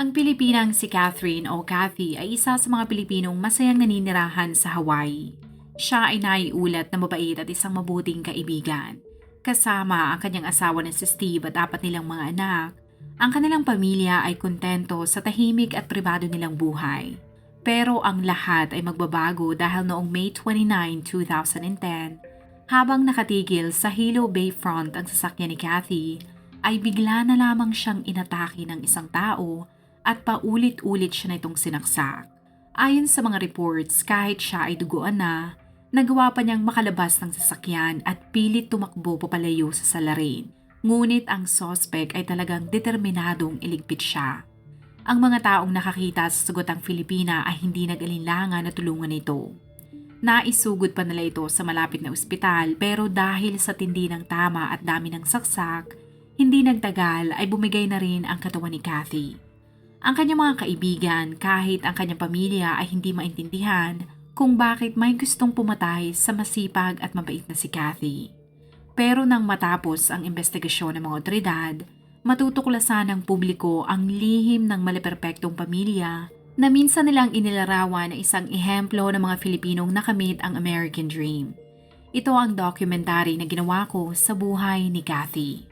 Ang Pilipinang si Catherine o Cathy ay isa sa mga Pilipinong masayang naninirahan sa Hawaii. Siya ay naiulat na mabait at isang mabuting kaibigan. Kasama ang kanyang asawa na si Steve at apat nilang mga anak, ang kanilang pamilya ay kontento sa tahimik at pribado nilang buhay. Pero ang lahat ay magbabago dahil noong May 29, 2010, habang nakatigil sa Hilo Bay Front ang sasakyan ni Cathy, ay bigla na lamang siyang inatake ng isang tao at paulit-ulit siya na itong sinaksak. Ayon sa mga reports, kahit siya ay duguan na, nagawa pa niyang makalabas ng sasakyan at pilit tumakbo papalayo sa salarin. Ngunit ang sospek ay talagang determinadong iligpit siya. Ang mga taong nakakita sa sugotang Filipina ay hindi nag-alinlangan na tulungan ito. Naisugod pa nila ito sa malapit na ospital pero dahil sa tindi ng tama at dami ng saksak, hindi nagtagal ay bumigay na rin ang katawan ni Kathy. Ang kanyang mga kaibigan kahit ang kanyang pamilya ay hindi maintindihan kung bakit may gustong pumatay sa masipag at mabait na si Kathy. Pero nang matapos ang investigasyon ng mga otoridad, matutuklasan ng publiko ang lihim ng maliperpektong pamilya na minsan nilang inilarawan na isang ehemplo ng mga Filipinong nakamit ang American Dream. Ito ang documentary na ginawa ko sa buhay ni Kathy.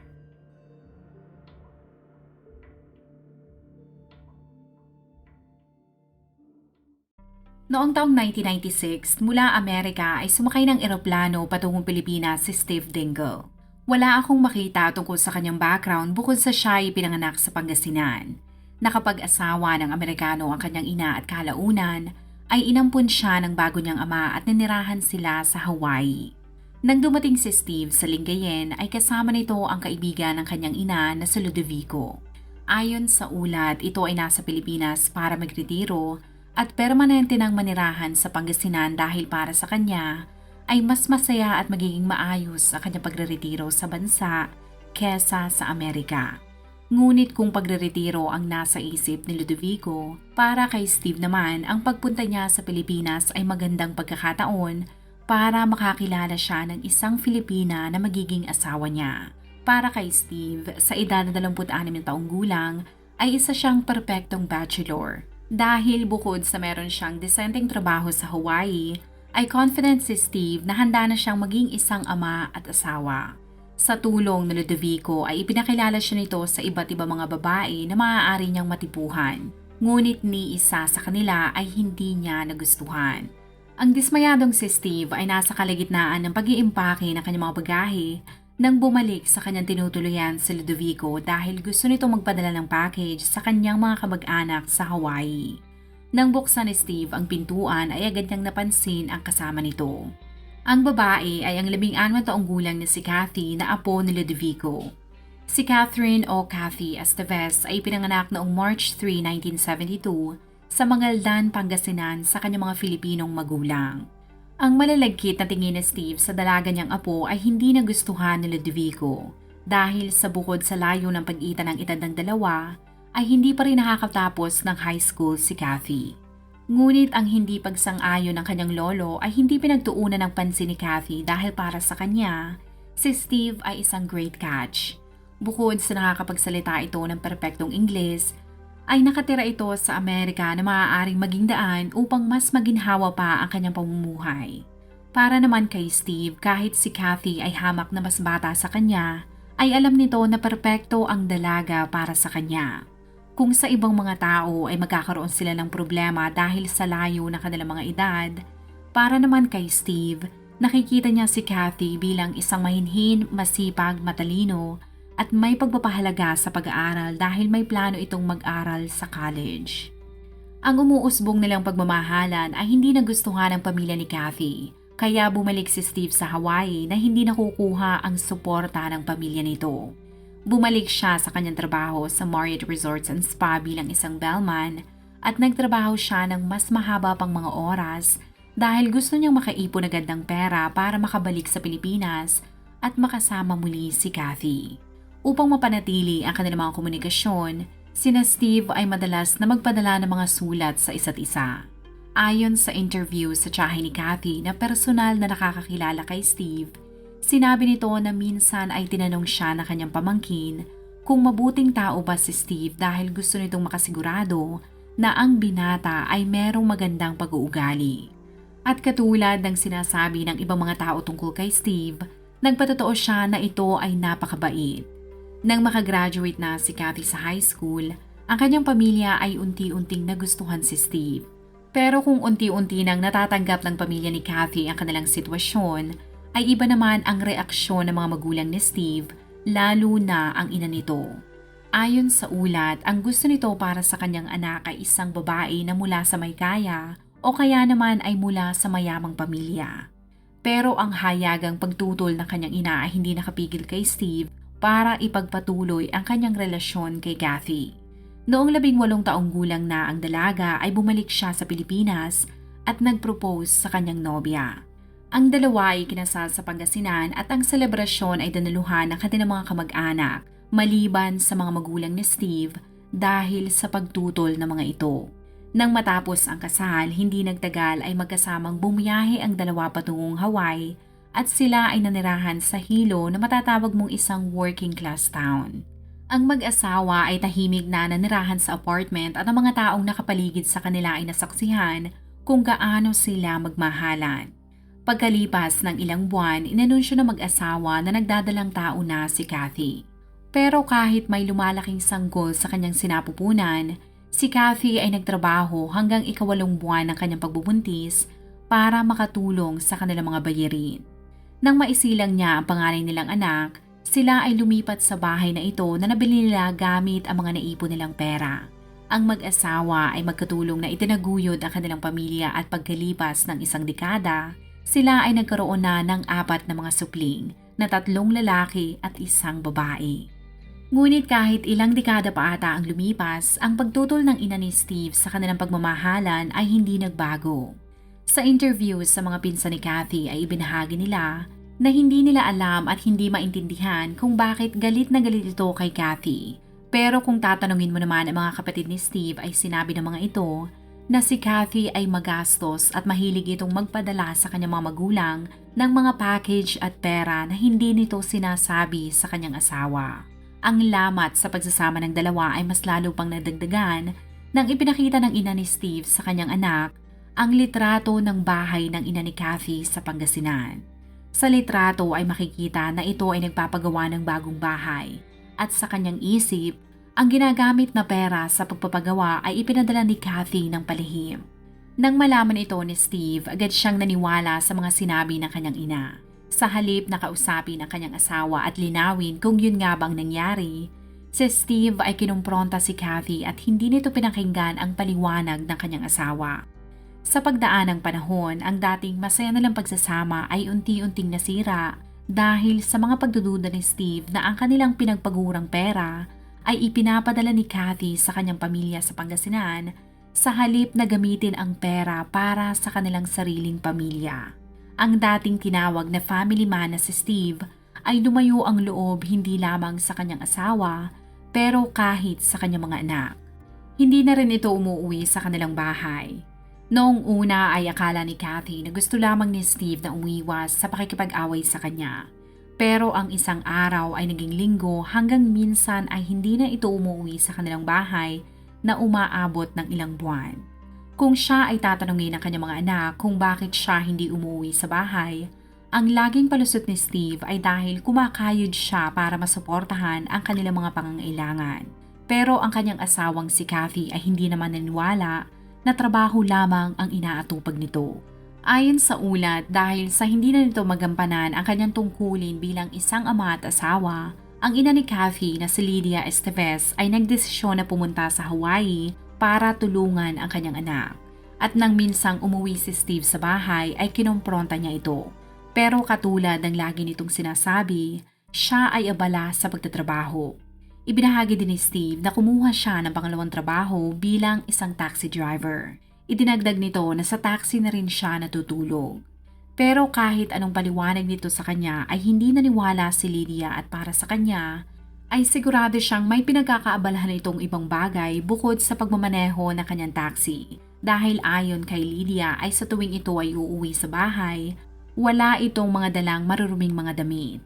Noong taong 1996, mula Amerika ay sumakay ng eroplano patungong Pilipinas si Steve Dingle. Wala akong makita tungkol sa kanyang background bukod sa siya ay pinanganak sa Pangasinan. Nakapag-asawa ng Amerikano ang kanyang ina at kalaunan, ay inampun siya ng bago niyang ama at ninirahan sila sa Hawaii. Nang dumating si Steve sa Lingayen ay kasama nito ang kaibigan ng kanyang ina na si Ludovico. Ayon sa ulat, ito ay nasa Pilipinas para magretiro at permanente nang manirahan sa Pangasinan dahil para sa kanya ay mas masaya at magiging maayos ang kanyang pagreretiro sa bansa kesa sa Amerika. Ngunit kung pagreretiro ang nasa isip ni Ludovico, para kay Steve naman ang pagpunta niya sa Pilipinas ay magandang pagkakataon para makakilala siya ng isang Filipina na magiging asawa niya. Para kay Steve, sa edad na 26 na taong gulang, ay isa siyang perpektong bachelor. Dahil bukod sa meron siyang desenteng trabaho sa Hawaii, ay confident si Steve na handa na siyang maging isang ama at asawa. Sa tulong ni Ludovico ay ipinakilala siya nito sa iba't ibang mga babae na maaari niyang matipuhan. Ngunit ni isa sa kanila ay hindi niya nagustuhan. Ang dismayadong si Steve ay nasa kalagitnaan ng pag-iimpake ng kanyang mga bagahe nang bumalik sa kanyang tinutuluyan si Ludovico dahil gusto nito magpadala ng package sa kanyang mga kamag-anak sa Hawaii. Nang buksan ni Steve ang pintuan ay agad niyang napansin ang kasama nito. Ang babae ay ang labing anwa taong gulang na si Kathy na apo ni Ludovico. Si Catherine o Kathy Esteves ay pinanganak noong March 3, 1972 sa Mangaldan, Pangasinan sa kanyang mga Filipinong magulang. Ang malalagkit na tingin ni Steve sa dalaga niyang apo ay hindi nagustuhan ni Ludovico dahil sa bukod sa layo ng pag-itan ng edad ng dalawa ay hindi pa rin nakakatapos ng high school si Kathy. Ngunit ang hindi pagsang-ayon ng kanyang lolo ay hindi pinagtuunan ng pansin ni Kathy dahil para sa kanya, si Steve ay isang great catch. Bukod sa nakakapagsalita ito ng perpektong Ingles, ay nakatira ito sa Amerika na maaaring maging daan upang mas maginhawa pa ang kanyang pamumuhay. Para naman kay Steve, kahit si Kathy ay hamak na mas bata sa kanya, ay alam nito na perpekto ang dalaga para sa kanya. Kung sa ibang mga tao ay magkakaroon sila ng problema dahil sa layo ng kanilang mga edad, para naman kay Steve, nakikita niya si Kathy bilang isang mahinhin, masipag, matalino, at may pagpapahalaga sa pag-aaral dahil may plano itong mag-aral sa college. Ang umuusbong nilang pagmamahalan ay hindi nagustuhan ng pamilya ni Kathy, kaya bumalik si Steve sa Hawaii na hindi nakukuha ang suporta ng pamilya nito. Bumalik siya sa kanyang trabaho sa Marriott Resorts and Spa bilang isang bellman at nagtrabaho siya ng mas mahaba pang mga oras dahil gusto niyang makaipon agad ng pera para makabalik sa Pilipinas at makasama muli si Kathy. Upang mapanatili ang kanilang mga komunikasyon, sina Steve ay madalas na magpadala ng mga sulat sa isa't isa. Ayon sa interview sa tsahe ni Kathy na personal na nakakakilala kay Steve, sinabi nito na minsan ay tinanong siya ng kanyang pamangkin kung mabuting tao ba si Steve dahil gusto nitong makasigurado na ang binata ay merong magandang pag-uugali. At katulad ng sinasabi ng ibang mga tao tungkol kay Steve, nagpatotoo siya na ito ay napakabait. Nang makagraduate na si Kathy sa high school, ang kanyang pamilya ay unti-unting nagustuhan si Steve. Pero kung unti-unti nang natatanggap ng pamilya ni Kathy ang kanilang sitwasyon, ay iba naman ang reaksyon ng mga magulang ni Steve, lalo na ang ina nito. Ayon sa ulat, ang gusto nito para sa kanyang anak ay isang babae na mula sa may kaya o kaya naman ay mula sa mayamang pamilya. Pero ang hayagang pagtutol ng kanyang ina ay hindi nakapigil kay Steve para ipagpatuloy ang kanyang relasyon kay Kathy. Noong labing walong taong gulang na ang dalaga ay bumalik siya sa Pilipinas at nag-propose sa kanyang nobya. Ang dalawa ay kinasal sa Pangasinan at ang selebrasyon ay danaluhan ng kanilang mga kamag-anak maliban sa mga magulang ni Steve dahil sa pagtutol ng mga ito. Nang matapos ang kasal, hindi nagtagal ay magkasamang bumiyahe ang dalawa patungong Hawaii at sila ay nanirahan sa Hilo na matatawag mong isang working class town. Ang mag-asawa ay tahimik na nanirahan sa apartment at ang mga taong nakapaligid sa kanila ay nasaksihan kung gaano sila magmahalan. Pagkalipas ng ilang buwan, inanunsyo ng mag-asawa na nagdadalang tao na si Kathy. Pero kahit may lumalaking sanggol sa kanyang sinapupunan, si Kathy ay nagtrabaho hanggang ikawalong buwan ng kanyang pagbubuntis para makatulong sa kanilang mga bayarin. Nang maisilang niya ang panganay nilang anak, sila ay lumipat sa bahay na ito na nabili nila gamit ang mga naipon nilang pera. Ang mag-asawa ay magkatulong na itinaguyod ang kanilang pamilya at pagkalipas ng isang dekada, sila ay nagkaroon na ng apat na mga supling na tatlong lalaki at isang babae. Ngunit kahit ilang dekada pa ata ang lumipas, ang pagtutol ng ina ni Steve sa kanilang pagmamahalan ay hindi nagbago. Sa interview sa mga pinsan ni Kathy ay ibinahagi nila na hindi nila alam at hindi maintindihan kung bakit galit na galit ito kay Kathy. Pero kung tatanungin mo naman ang mga kapatid ni Steve ay sinabi ng mga ito na si Kathy ay magastos at mahilig itong magpadala sa kanyang mga magulang ng mga package at pera na hindi nito sinasabi sa kanyang asawa. Ang lamat sa pagsasama ng dalawa ay mas lalo pang nadagdagan nang ipinakita ng ina ni Steve sa kanyang anak ang litrato ng bahay ng ina ni Kathy sa Pangasinan. Sa litrato ay makikita na ito ay nagpapagawa ng bagong bahay at sa kanyang isip, ang ginagamit na pera sa pagpapagawa ay ipinadala ni Kathy ng palihim. Nang malaman ito ni Steve, agad siyang naniwala sa mga sinabi ng kanyang ina. Sa halip na kausapin ang kanyang asawa at linawin kung yun nga bang nangyari, si Steve ay kinumpronta si Kathy at hindi nito pinakinggan ang paliwanag ng kanyang asawa. Sa pagdaan ng panahon, ang dating masaya nilang pagsasama ay unti-unting nasira dahil sa mga pagdududa ni Steve na ang kanilang pinagpagurang pera ay ipinapadala ni Kathy sa kanyang pamilya sa Pangasinan sa halip na gamitin ang pera para sa kanilang sariling pamilya. Ang dating tinawag na family man na si Steve ay lumayo ang loob hindi lamang sa kanyang asawa pero kahit sa kanyang mga anak. Hindi na rin ito umuwi sa kanilang bahay. Noong una ay akala ni Kathy na gusto lamang ni Steve na umiwas sa pakikipag-away sa kanya. Pero ang isang araw ay naging linggo hanggang minsan ay hindi na ito umuwi sa kanilang bahay na umaabot ng ilang buwan. Kung siya ay tatanungin ng kanyang mga anak kung bakit siya hindi umuwi sa bahay, ang laging palusot ni Steve ay dahil kumakayod siya para masuportahan ang kanilang mga pangangailangan. Pero ang kanyang asawang si Kathy ay hindi naman naniwala na trabaho lamang ang inaatupag nito. Ayon sa ulat, dahil sa hindi na nito magampanan ang kanyang tungkulin bilang isang ama at asawa, ang ina ni Kathy na si Lydia Esteves ay nagdesisyon na pumunta sa Hawaii para tulungan ang kanyang anak. At nang minsang umuwi si Steve sa bahay ay kinompronta niya ito. Pero katulad ng lagi nitong sinasabi, siya ay abala sa pagtatrabaho. Ibinahagi din ni Steve na kumuha siya ng pangalawang trabaho bilang isang taxi driver. Idinagdag nito na sa taxi na rin siya natutulog. Pero kahit anong paliwanag nito sa kanya ay hindi naniwala si Lydia at para sa kanya ay sigurado siyang may pinagkakaabalahan itong ibang bagay bukod sa pagmamaneho ng kanyang taxi. Dahil ayon kay Lydia ay sa tuwing ito ay uuwi sa bahay, wala itong mga dalang maruruming mga damit.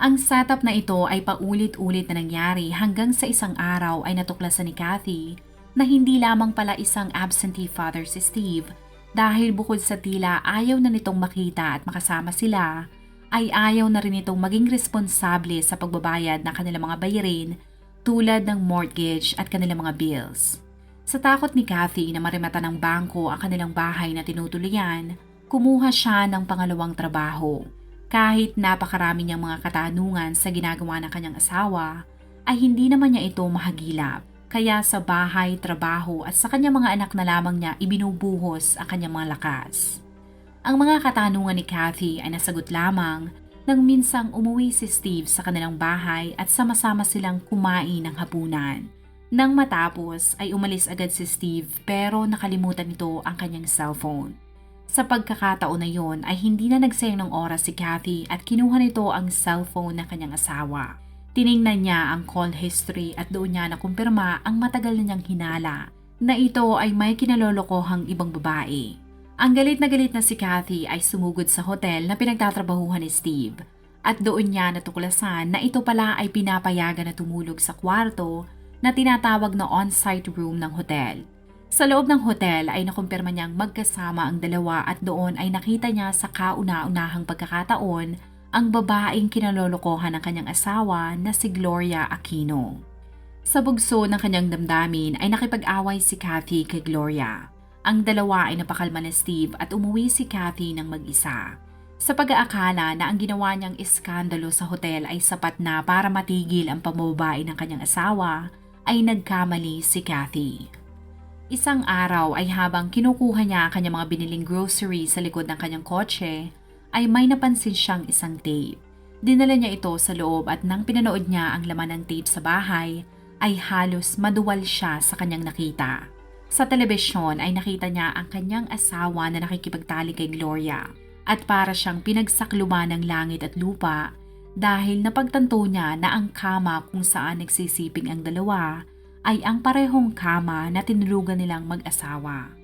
Ang setup na ito ay paulit-ulit na nangyari hanggang sa isang araw ay natuklasan ni Kathy na hindi lamang pala isang absentee father si Steve dahil bukod sa tila ayaw na nitong makita at makasama sila, ay ayaw na rin itong maging responsable sa pagbabayad ng kanilang mga bayarin tulad ng mortgage at kanilang mga bills. Sa takot ni Kathy na marimata ng bangko ang kanilang bahay na tinutuluyan, kumuha siya ng pangalawang trabaho. Kahit napakarami niyang mga katanungan sa ginagawa ng kanyang asawa, ay hindi naman niya ito mahagilap. Kaya sa bahay, trabaho at sa kanyang mga anak na lamang niya ibinubuhos ang kanyang mga lakas. Ang mga katanungan ni Kathy ay nasagot lamang nang minsang umuwi si Steve sa kanilang bahay at sama-sama silang kumain ng hapunan. Nang matapos ay umalis agad si Steve pero nakalimutan nito ang kanyang cellphone. Sa pagkakataon na yon ay hindi na nagsayang ng oras si Kathy at kinuha nito ang cellphone ng kanyang asawa. Tiningnan niya ang call history at doon niya nakumpirma ang matagal na niyang hinala na ito ay may kinalolokohang ibang babae. Ang galit na galit na si Kathy ay sumugod sa hotel na pinagtatrabahuhan ni Steve at doon niya natuklasan na ito pala ay pinapayagan na tumulog sa kwarto na tinatawag na on-site room ng hotel. Sa loob ng hotel ay nakumpirma niyang magkasama ang dalawa at doon ay nakita niya sa kauna-unahang pagkakataon ang babaeng kinalolokohan ng kanyang asawa na si Gloria Aquino. Sa bugso ng kanyang damdamin ay nakipag-away si Kathy kay Gloria. Ang dalawa ay napakalma na Steve at umuwi si Kathy ng mag-isa. Sa pag-aakala na ang ginawa niyang iskandalo sa hotel ay sapat na para matigil ang pambabae ng kanyang asawa, ay nagkamali si Kathy. Isang araw ay habang kinukuha niya ang kanyang mga biniling groceries sa likod ng kanyang kotse, ay may napansin siyang isang tape. Dinala niya ito sa loob at nang pinanood niya ang laman ng tape sa bahay, ay halos maduwal siya sa kanyang nakita. Sa telebisyon ay nakita niya ang kanyang asawa na nakikipagtali kay Gloria at para siyang pinagsakluban ng langit at lupa dahil napagtanto niya na ang kama kung saan nagsisiping ang dalawa ay ang parehong kama na tinulugan nilang mag-asawa.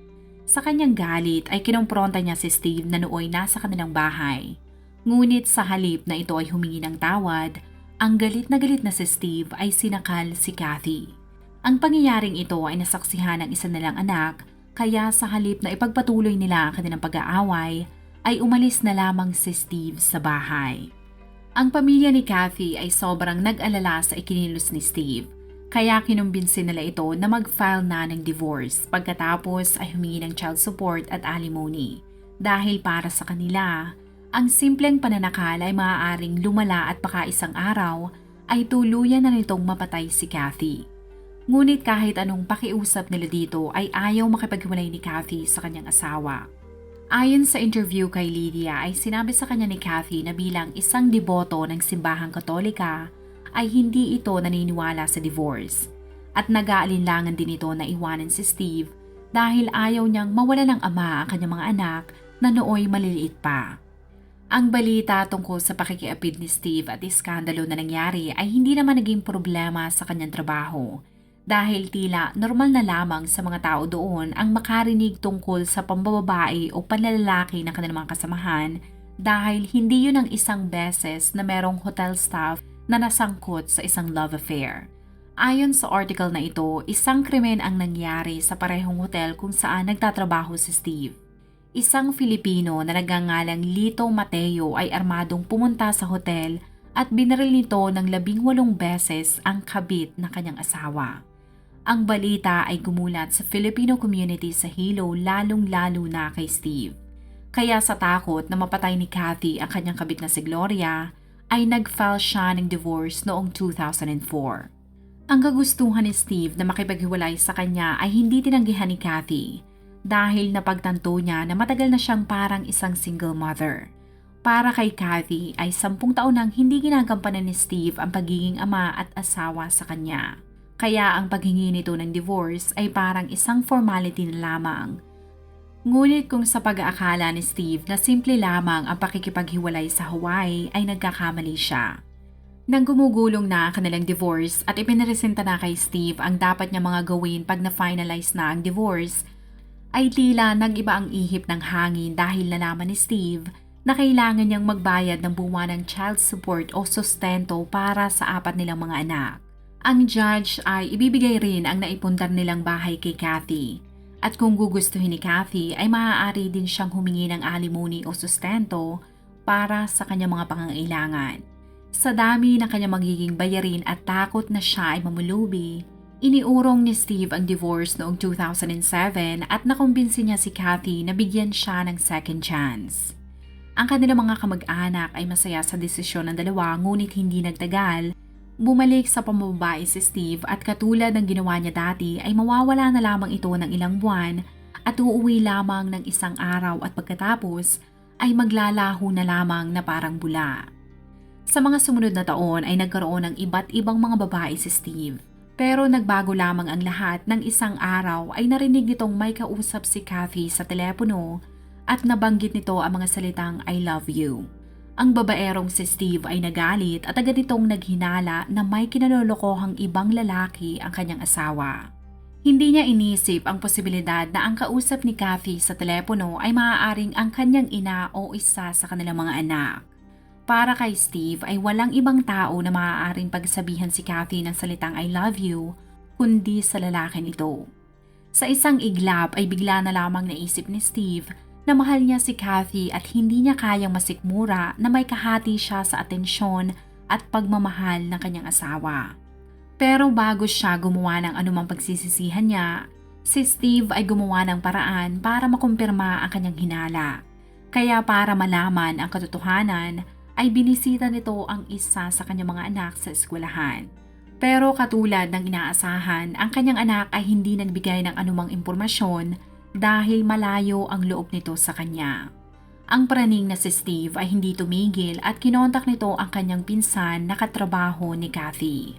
Sa kanyang galit ay kinumpronta niya si Steve na nooy nasa kanilang bahay. Ngunit sa halip na ito ay humingi ng tawad, ang galit na galit na si Steve ay sinakal si Kathy. Ang pangyayaring ito ay nasaksihan ng isa nilang anak kaya sa halip na ipagpatuloy nila ang kanilang pag-aaway ay umalis na lamang si Steve sa bahay. Ang pamilya ni Kathy ay sobrang nag-alala sa ikinilos ni Steve kaya kinumbinsin nila ito na mag-file na ng divorce pagkatapos ay humingi ng child support at alimony. Dahil para sa kanila, ang simpleng pananakal ay maaaring lumala at baka isang araw ay tuluyan na nitong mapatay si Kathy. Ngunit kahit anong pakiusap nila dito ay ayaw makipaghiwalay ni Kathy sa kanyang asawa. Ayon sa interview kay Lydia ay sinabi sa kanya ni Kathy na bilang isang deboto ng simbahang katolika ay hindi ito naniniwala sa divorce. At nag-aalinlangan din ito na iwanan si Steve dahil ayaw niyang mawala ng ama ang kanyang mga anak na nooy maliliit pa. Ang balita tungkol sa pakikiapid ni Steve at iskandalo na nangyari ay hindi naman naging problema sa kanyang trabaho dahil tila normal na lamang sa mga tao doon ang makarinig tungkol sa pambababae o panlalaki ng kanilang mga kasamahan dahil hindi yun ang isang beses na merong hotel staff na nasangkot sa isang love affair. Ayon sa article na ito, isang krimen ang nangyari sa parehong hotel kung saan nagtatrabaho si Steve. Isang Filipino na nagangalang Lito Mateo ay armadong pumunta sa hotel at binaril nito ng labing walong beses ang kabit ng kanyang asawa. Ang balita ay gumulat sa Filipino community sa Hilo lalong-lalo na kay Steve. Kaya sa takot na mapatay ni Kathy ang kanyang kabit na si Gloria, ay nag-file siya ng divorce noong 2004. Ang kagustuhan ni Steve na makipaghiwalay sa kanya ay hindi tinanggihan ni Kathy dahil napagtanto niya na matagal na siyang parang isang single mother. Para kay Kathy ay sampung taon nang hindi ginagampanan ni Steve ang pagiging ama at asawa sa kanya. Kaya ang paghingi nito ng divorce ay parang isang formality na lamang. Ngunit kung sa pag-aakala ni Steve na simple lamang ang pakikipaghiwalay sa Hawaii ay nagkakamali siya. Nang gumugulong na ang kanilang divorce at ipinaresenta na kay Steve ang dapat niya mga gawin pag na-finalize na ang divorce, ay tila nag-iba ang ihip ng hangin dahil nalaman ni Steve na kailangan niyang magbayad ng buwan ng child support o sustento para sa apat nilang mga anak. Ang judge ay ibibigay rin ang naipundar nilang bahay kay Kathy. At kung gugustuhin ni Kathy ay maaari din siyang humingi ng alimony o sustento para sa kanyang mga pangangailangan. Sa dami ng kanyang magiging bayarin at takot na siya ay mamulubi, iniurong ni Steve ang divorce noong 2007 at nakumbinsi niya si Kathy na bigyan siya ng second chance. Ang kanilang mga kamag-anak ay masaya sa desisyon ng dalawa ngunit hindi nagtagal. Bumalik sa pambabae si Steve at katulad ng ginawa niya dati ay mawawala na lamang ito ng ilang buwan at uuwi lamang ng isang araw at pagkatapos ay maglalaho na lamang na parang bula. Sa mga sumunod na taon ay nagkaroon ng iba't ibang mga babae si Steve. Pero nagbago lamang ang lahat ng isang araw ay narinig nitong may kausap si Kathy sa telepono at nabanggit nito ang mga salitang I love you. Ang babaerong si Steve ay nagalit at agad itong naghinala na may kinalolokohang ibang lalaki ang kanyang asawa. Hindi niya inisip ang posibilidad na ang kausap ni Kathy sa telepono ay maaaring ang kanyang ina o isa sa kanilang mga anak. Para kay Steve ay walang ibang tao na maaaring pagsabihan si Kathy ng salitang I love you kundi sa lalaki nito. Sa isang iglap ay bigla na lamang naisip ni Steve na mahal niya si Kathy at hindi niya kayang masikmura na may kahati siya sa atensyon at pagmamahal ng kanyang asawa. Pero bago siya gumawa ng anumang pagsisisihan niya, si Steve ay gumawa ng paraan para makumpirma ang kanyang hinala. Kaya para malaman ang katotohanan, ay binisita nito ang isa sa kanyang mga anak sa eskwelahan. Pero katulad ng inaasahan, ang kanyang anak ay hindi nagbigay ng anumang impormasyon dahil malayo ang loob nito sa kanya. Ang praning na si Steve ay hindi tumigil at kinontak nito ang kanyang pinsan na katrabaho ni Kathy.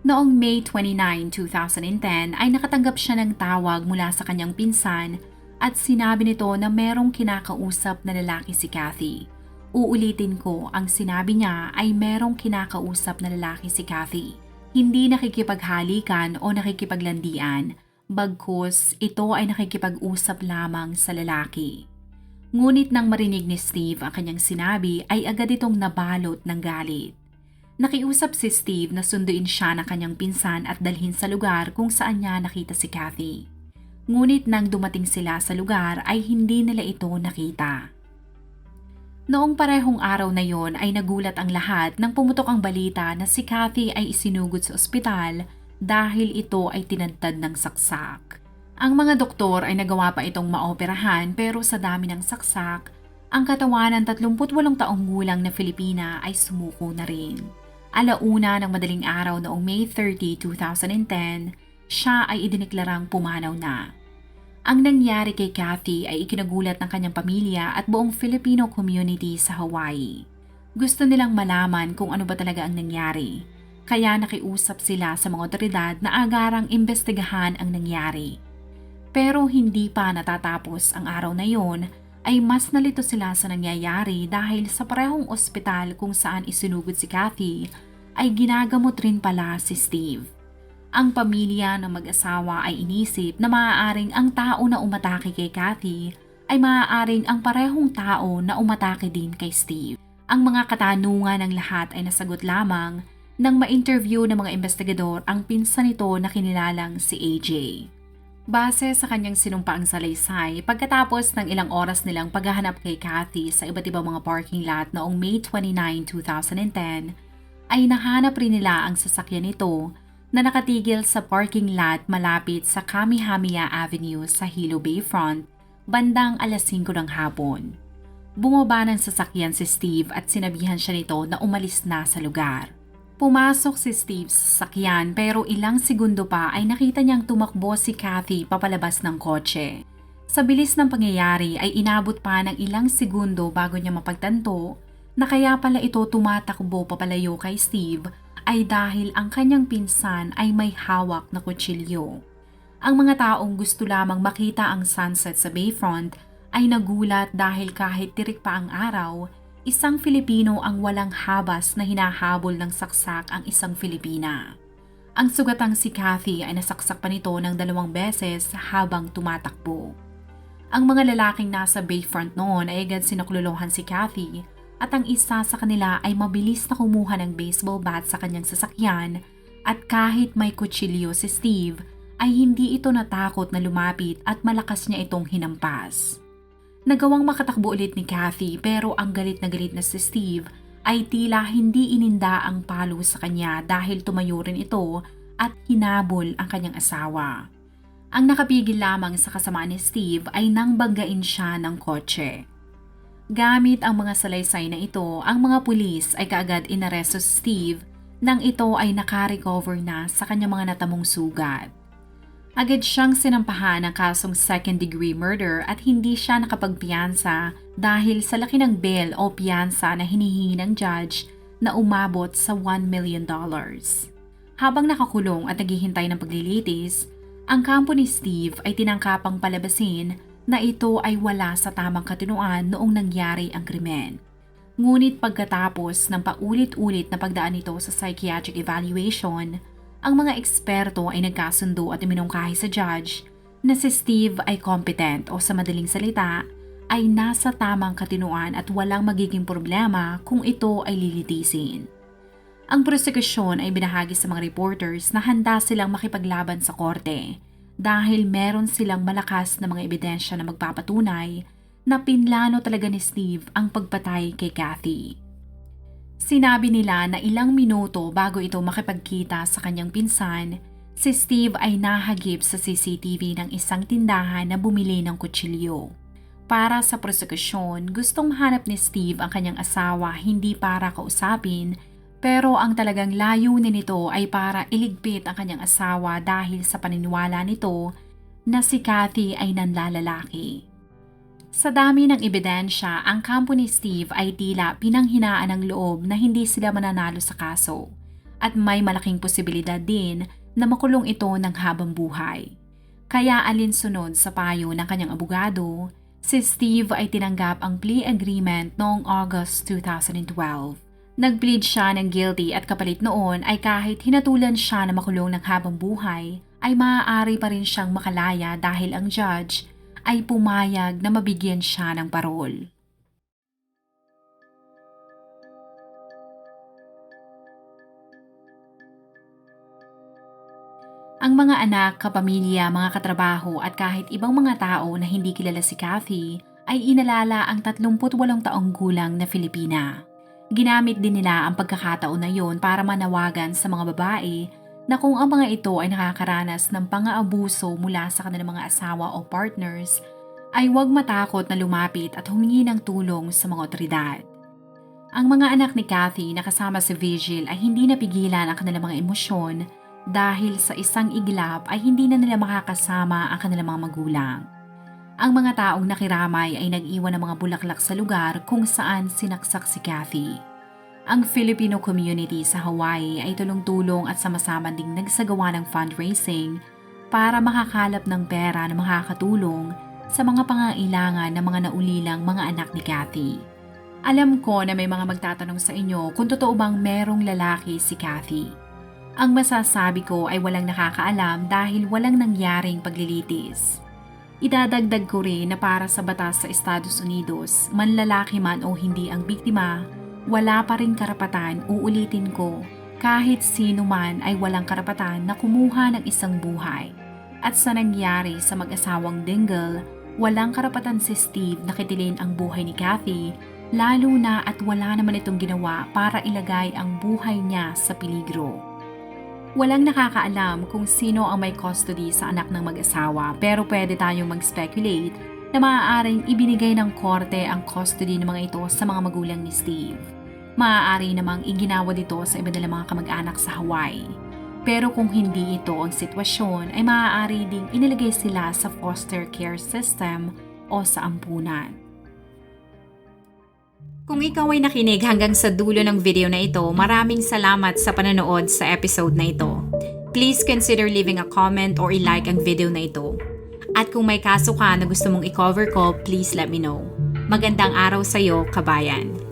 Noong May 29, 2010 ay nakatanggap siya ng tawag mula sa kanyang pinsan at sinabi nito na merong kinakausap na lalaki si Kathy. Uulitin ko, ang sinabi niya ay merong kinakausap na lalaki si Kathy. Hindi nakikipaghalikan o nakikipaglandian, bagkus ito ay nakikipag-usap lamang sa lalaki. Ngunit nang marinig ni Steve ang kanyang sinabi ay agad itong nabalot ng galit. Nakiusap si Steve na sunduin siya ng kanyang pinsan at dalhin sa lugar kung saan niya nakita si Kathy. Ngunit nang dumating sila sa lugar ay hindi nila ito nakita. Noong parehong araw na yon ay nagulat ang lahat nang pumutok ang balita na si Kathy ay isinugod sa ospital dahil ito ay tinadtad ng saksak. Ang mga doktor ay nagawa pa itong maoperahan pero sa dami ng saksak, ang katawan ng 38 taong gulang na Filipina ay sumuko na rin. Alauna ng madaling araw noong May 30, 2010, siya ay idineklarang pumanaw na. Ang nangyari kay Kathy ay ikinagulat ng kanyang pamilya at buong Filipino community sa Hawaii. Gusto nilang malaman kung ano ba talaga ang nangyari, kaya nakiusap sila sa mga otoridad na agarang imbestigahan ang nangyari. Pero hindi pa natatapos ang araw na yon ay mas nalito sila sa nangyayari dahil sa parehong ospital kung saan isinugod si Kathy ay ginagamot rin pala si Steve. Ang pamilya ng mag-asawa ay inisip na maaaring ang tao na umatake kay Kathy ay maaaring ang parehong tao na umatake din kay Steve. Ang mga katanungan ng lahat ay nasagot lamang nang ma-interview ng mga investigador ang pinsan nito na kinilalang si AJ. Base sa kanyang sinumpaang salaysay, pagkatapos ng ilang oras nilang paghahanap kay Kathy sa iba't ibang mga parking lot noong May 29, 2010, ay nahanap rin nila ang sasakyan nito na nakatigil sa parking lot malapit sa Kamihamiya Avenue sa Hilo Bayfront bandang alas 5 ng hapon. Bumaba ng sasakyan si Steve at sinabihan siya nito na umalis na sa lugar. Pumasok si Steve sa sasakyan pero ilang segundo pa ay nakita niyang tumakbo si Kathy papalabas ng kotse. Sa bilis ng pangyayari ay inabot pa ng ilang segundo bago niya mapagtanto na kaya pala ito tumatakbo papalayo kay Steve ay dahil ang kanyang pinsan ay may hawak na kutsilyo. Ang mga taong gusto lamang makita ang sunset sa bayfront ay nagulat dahil kahit tirik pa ang araw, isang Filipino ang walang habas na hinahabol ng saksak ang isang Filipina. Ang sugatang si Kathy ay nasaksak pa nito ng dalawang beses habang tumatakbo. Ang mga lalaking nasa bayfront noon ay agad sinakluluhan si Kathy at ang isa sa kanila ay mabilis na kumuha ng baseball bat sa kanyang sasakyan at kahit may kutsilyo si Steve ay hindi ito natakot na lumapit at malakas niya itong hinampas. Nagawang makatakbo ulit ni Kathy pero ang galit na galit na si Steve ay tila hindi ininda ang palo sa kanya dahil tumayo rin ito at hinabol ang kanyang asawa. Ang nakapigil lamang sa kasamaan ni Steve ay nang banggain siya ng kotse. Gamit ang mga salaysay na ito, ang mga pulis ay kaagad inaresto si Steve nang ito ay nakarecover na sa kanyang mga natamong sugat. Agad siyang sinampahan ng kasong second degree murder at hindi siya nakapagpiyansa dahil sa laki ng bail o piyansa na hinihingi ng judge na umabot sa $1 million. Habang nakakulong at naghihintay ng paglilitis, ang kampo ni Steve ay tinangkapang palabasin na ito ay wala sa tamang katinuan noong nangyari ang krimen. Ngunit pagkatapos ng paulit-ulit na pagdaan nito sa psychiatric evaluation, ang mga eksperto ay nagkasundo at iminungkahi sa judge na si Steve ay competent o sa madaling salita ay nasa tamang katinuan at walang magiging problema kung ito ay lilitisin. Ang prosekusyon ay binahagi sa mga reporters na handa silang makipaglaban sa korte dahil meron silang malakas na mga ebidensya na magpapatunay na pinlano talaga ni Steve ang pagpatay kay Kathy. Sinabi nila na ilang minuto bago ito makipagkita sa kanyang pinsan, si Steve ay nahagip sa CCTV ng isang tindahan na bumili ng kutsilyo. Para sa prosekusyon, gustong hanap ni Steve ang kanyang asawa hindi para kausapin pero ang talagang layunin nito ay para iligpit ang kanyang asawa dahil sa paniniwala nito na si Kathy ay nanlalalaki. Sa dami ng ebidensya, ang kampo ni Steve ay tila pinanghinaan ng loob na hindi sila mananalo sa kaso at may malaking posibilidad din na makulong ito ng habang buhay. Kaya alinsunod sa payo ng kanyang abogado, si Steve ay tinanggap ang plea agreement noong August 2012. Nag-plead siya ng guilty at kapalit noon ay kahit hinatulan siya na makulong ng habang buhay, ay maaari pa rin siyang makalaya dahil ang judge ay pumayag na mabigyan siya ng parol. Ang mga anak, kapamilya, mga katrabaho at kahit ibang mga tao na hindi kilala si Kathy ay inalala ang 38 taong gulang na Filipina. Ginamit din nila ang pagkakataon na yon para manawagan sa mga babae na kung ang mga ito ay nakakaranas ng pang-aabuso mula sa kanilang mga asawa o partners, ay huwag matakot na lumapit at humingi ng tulong sa mga otoridad. Ang mga anak ni Kathy na kasama si Vigil ay hindi napigilan ang kanilang mga emosyon dahil sa isang iglap ay hindi na nila makakasama ang kanilang mga magulang. Ang mga taong nakiramay ay nag-iwan ng mga bulaklak sa lugar kung saan sinaksak si Kathy. Ang Filipino community sa Hawaii ay tulong-tulong at sama-sama ding nagsagawa ng fundraising para makakalap ng pera na makakatulong sa mga pangailangan ng mga naulilang mga anak ni Kathy. Alam ko na may mga magtatanong sa inyo kung totoo bang merong lalaki si Kathy. Ang masasabi ko ay walang nakakaalam dahil walang nangyaring paglilitis. Idadagdag ko rin na para sa batas sa Estados Unidos, manlalaki man o hindi ang biktima, wala pa rin karapatan, uulitin ko, kahit sino man ay walang karapatan na kumuha ng isang buhay. At sa nangyari sa mag-asawang Dingle, walang karapatan si Steve na kitilin ang buhay ni Kathy, lalo na at wala naman itong ginawa para ilagay ang buhay niya sa peligro. Walang nakakaalam kung sino ang may custody sa anak ng mag-asawa pero pwede tayong mag-speculate na maaaring ibinigay ng korte ang custody ng mga ito sa mga magulang ni Steve. Maaari namang iginawa dito sa iba nilang mga kamag-anak sa Hawaii. Pero kung hindi ito ang sitwasyon, ay maaari ding inilagay sila sa foster care system o sa ampunan. Kung ikaw ay nakinig hanggang sa dulo ng video na ito, maraming salamat sa panonood sa episode na ito. Please consider leaving a comment or i-like ang video na ito. At kung may kaso ka na gusto mong i-cover ko, please let me know. Magandang araw sa'yo, kabayan.